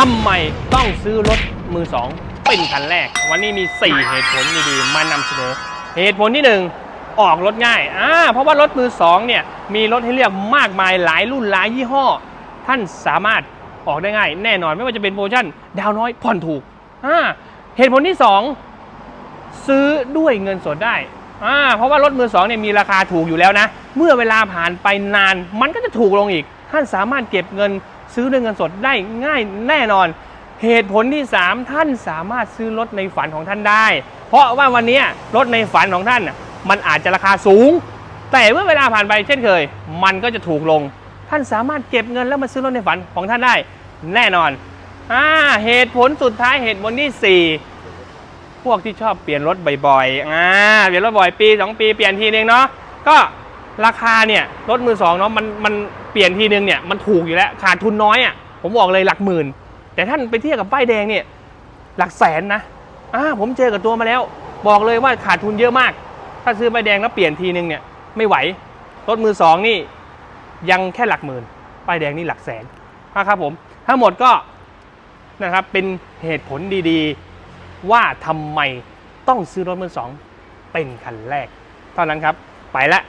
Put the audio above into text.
ทำไมต้องซื้อรถมือสองเป็นคันแรก วันนี้มี 4 เหตุผลดีๆมานำเสนอ เหตุผลที่ 1 ออกรถง่ายอ่าเพราะว่ารถมือสองเนี่ยมีรถให้เลือกมากมายหลายรุ่นหลายยี่ห้อ ท่านสามารถออกได้ง่าย แน่นอนไม่ว่าจะเป็นโปรโมชั่น ดาวน้อยผ่อนถูกอ่าเหตุผลที่ 2 ซื้อด้วยเงินสดได้อ่าเพราะว่ารถมือสองเนี่ยมีราคาถูกอยู่แล้วนะ เมื่อเวลาผ่านไปนานมันก็จะถูกลงอีก ท่านสามารถเก็บเงิน ซื้อด้วยเงินสดได้ง่ายแน่นอน เหตุผลที่ 3 ท่านสามารถซื้อรถในฝันของท่านได้ เพราะว่าวันนี้รถในฝันของท่าน มันอาจจะราคาสูง แต่เมื่อเวลาผ่านไปเช่นเคย มันก็จะถูกลง ท่านสามารถเก็บเงินแล้วมาซื้อรถในฝันของท่านได้ แน่นอนอ่าเหตุผลสุดท้ายเหตุผลที่ 4พวกที่ชอบเปลี่ยนรถบ่อยๆ อ่า เปลี่ยนรถบ่อยปี 2 ปีเปลี่ยนทีนึงเนาะ ก็ ราคาเนี่ยรถมือสองเนาะมันมันเปลี่ยนทีนึงเนี่ยมันถูกอยู่แล้วขาดทุนน้อยอะ่ะผมบอกเลยหลักหมื่น แต่ท่านไปเทียบกับป้ายแดงเนี่ยหลักแสนนะอ่าผมเจอกับตัวมาแล้ว บอกเลยว่าขาดทุนเยอะมาก ถ้าซื้อป้ายแดงแล้วเปลี่ยนทีนึงเนี่ยไม่ไหวรถมือสองนี่ยังแค่หลักหมื่นป้ายแดงนี่หลักแสนนะครับผมทั้งหมดก็นะครับเป็นเหตุผลดีๆว่าทำไมต้องซื้อรถมือสองเป็นคันแรก เท่านั้นครับไปละ